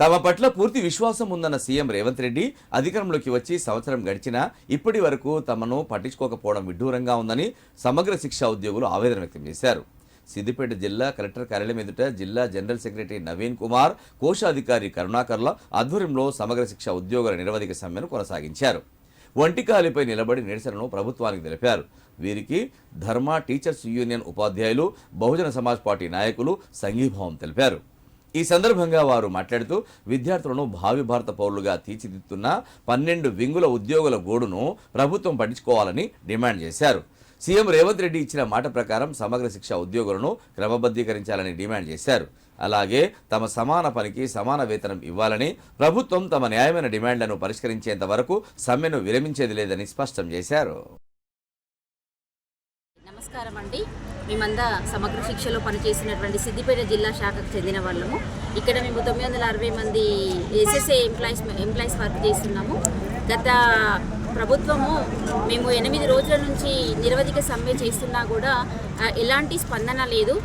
తమ పట్ల పూర్తి విశ్వాసం ఉందన్న సీఎం రేవంత్ రెడ్డి అధికారంలోకి వచ్చి సంవత్సరం గడిచినా ఇప్పటి వరకు తమను పట్టించుకోకపోవడం విడ్డూరంగా ఉందని సమగ్ర శిక్షా ఉద్యోగులు ఆవేదన వ్యక్తం చేశారు. సిద్దిపేట జిల్లా కలెక్టర్ కార్యాలయం ఎదుట జిల్లా జనరల్ సెక్రటరీ నవీన్ కుమార్ కోశాధికారి కరుణాకర్ల ఆధ్వర్యంలో సమగ్ర శిక్ష ఉద్యోగుల నిరవధిక సమ్మెను కొనసాగించారు. ఒంటికాలిపై నిలబడి నిరసనను ప్రభుత్వానికి తెలిపారు. వీరికి ధర్మ టీచర్స్ యూనియన్ ఉపాధ్యాయులు బహుజన సమాజ్ పార్టీ నాయకులు సంఘీభావం తెలిపారు. ఈ సందర్భంగా వారు మాట్లాడుతూ విద్యార్థులను భావి భారత పౌరులుగా తీర్చిదిద్దుతున్న పన్నెండు వింగుల ఉద్యోగుల గోడును ప్రభుత్వం పట్టించుకోవాలని డిమాండ్ చేశారు. సీఎం రేవంత్ రెడ్డి ఇచ్చిన మాట ప్రకారం సమగ్ర శిక్ష ఉద్యోగులను క్రమబద్ధీకరించాలని డిమాండ్ చేశారు. అలాగే తమ సమాన పనికి సమాన వేతనం ఇవ్వాలని ప్రభుత్వం తమ న్యాయమైన డిమాండ్లను పరిష్కరించేంత వరకు సమ్మెను విరమించేది లేదని స్పష్టం చేశారు. నమస్కారం అండి మేమంతా సమగ్ర శిక్షలో పనిచేసినటువంటి సిద్దిపేట జిల్లా శాఖకు చెందిన వాళ్ళము. ఇక్కడ మేము తొమ్మిది వందల అరవై మంది ఎస్ఎస్ఏ ఎంప్లాయీస్ ఎంప్లాయీస్ వర్క్ చేస్తున్నాము. గత ప్రభుత్వము మేము ఎనిమిది రోజుల నుంచి నిరవధిక సమ్మె చేస్తున్నా కూడా ఎలాంటి స్పందన లేదు.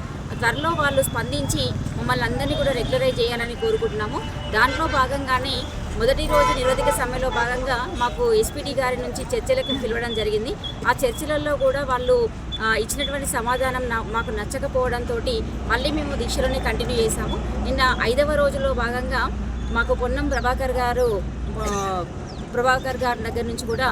త్వరలో వాళ్ళు స్పందించి మమ్మల్ని అందరినీ కూడా రెగ్యులరైజ్ చేయాలని కోరుకుంటున్నాము. దాంట్లో భాగంగానే మొదటి రోజు నిరోధక సమ్మెలో భాగంగా మాకు ఎస్పీడీ గారి నుంచి చర్చలకు పిలవడం జరిగింది. ఆ చర్చలలో కూడా వాళ్ళు ఇచ్చినటువంటి సమాధానం నా- మాకు నచ్చకపోవడంతో మళ్ళీ మేము దీక్షలోనే కంటిన్యూ చేశాము. నిన్న ఐదవ రోజులో భాగంగా మాకు పొన్నం ప్రభాకర్ గారు ప్రభాకర్ గారి దగ్గర నుంచి కూడా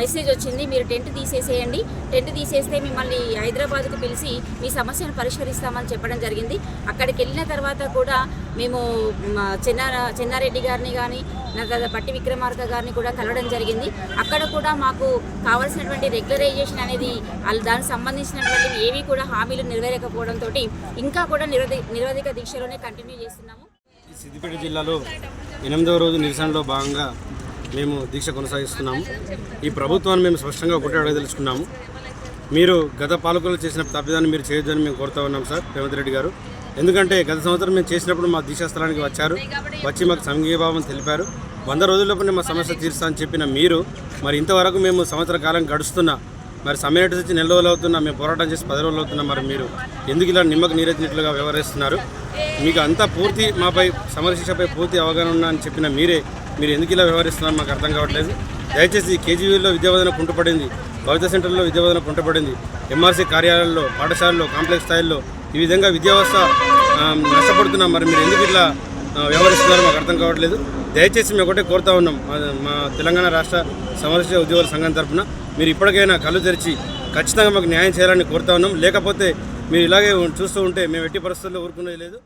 మెసేజ్ వచ్చింది మీరు టెంట్ తీసేసేయండి. టెంట్ తీసేస్తే మిమ్మల్ని హైదరాబాద్కు పిలిచి మీ సమస్యను పరిష్కరిస్తామని చెప్పడం జరిగింది. అక్కడికి వెళ్ళిన తర్వాత కూడా మేము మ, చెన్నా చెన్నారెడ్డి గారిని కానీ తర్వాత పట్టి విక్రమార్క గారిని కూడా కలవడం జరిగింది. అక్కడ కూడా మాకు కావాల్సినటువంటి రెగ్యులరైజేషన్ అనేది దానికి సంబంధించినటువంటి ఏవి కూడా హామీలు నెరవేరకపోవడంతో ఇంకా కూడా నిరవధి నిరవధిక దీక్షలోనే కంటిన్యూ చేస్తున్నాము. సిద్దిపేట జిల్లాలో ఎనిమిదవ రోజు నిరసనలో భాగంగా మేము దీక్ష కొనసాగిస్తున్నాము. ఈ ప్రభుత్వాన్ని మేము స్పష్టంగా ఒకటే అడగదలుచుకున్నాము మీరు గత పాలకులు చేసిన తప్పిదాన్ని మీరు చేయొద్దని మేము కోరుతా ఉన్నాం సార్ రేవంత్ రెడ్డి గారు. ఎందుకంటే గత సంవత్సరం మేము చేసినప్పుడు మా దీక్షా స్థలానికి వచ్చారు. వచ్చి మాకు సంఘీభావం తెలిపారు. వంద రోజుల్లోపనే మా సమస్య తీరుస్తా అని చెప్పిన మీరు మరి ఇంతవరకు మేము సంవత్సర కాలం గడుస్తున్నా మరి సమ్మె వచ్చి నెల రోజులు అవుతున్నా మేము పోరాటం చేసి పది రోజులు అవుతున్నా మరి మీరు ఎందుకు ఇలా నిమ్మకు నీరెత్తినట్లుగా వ్యవహరిస్తున్నారు? మీకు అంతా పూర్తి మాపై సమరశిక్షపై పూర్తి అవగాహన ఉన్నా అని చెప్పిన మీరే మీరు ఎందుకు ఇలా వ్యవహరిస్తున్నారు మాకు అర్థం కావట్లేదు. దయచేసి కేజీవీలో విద్యాబోధన కుంటుపడింది భవిత సెంటర్లో విద్యాబోధన కుంటుపడింది ఎంఆర్సీ కార్యాలయాల్లో పాఠశాలల్లో కాంప్లెక్స్ స్థాయిల్లో ఈ విధంగా విద్యా వ్యవస్థ నష్టపడుతున్నాం మరి మీరు ఎందుకు ఇట్లా వ్యవహరిస్తున్నారు వ్యవహరిస్తున్నారో మాకు అర్థం కావట్లేదు. దయచేసి మేము ఒకటే కోరుతా ఉన్నాం మా- తెలంగాణ రాష్ట్ర సమరశిక్ష ఉద్యోగుల సంఘం తరఫున మీరు ఇప్పటికైనా కళ్ళు తెరిచి ఖచ్చితంగా మాకు న్యాయం చేయాలని కోరుతా ఉన్నాం. లేకపోతే మీరు ఇలాగే చూస్తూ ఉంటే మేము ఎట్టి పరిస్థితుల్లో ఊరుకునేది లేదు.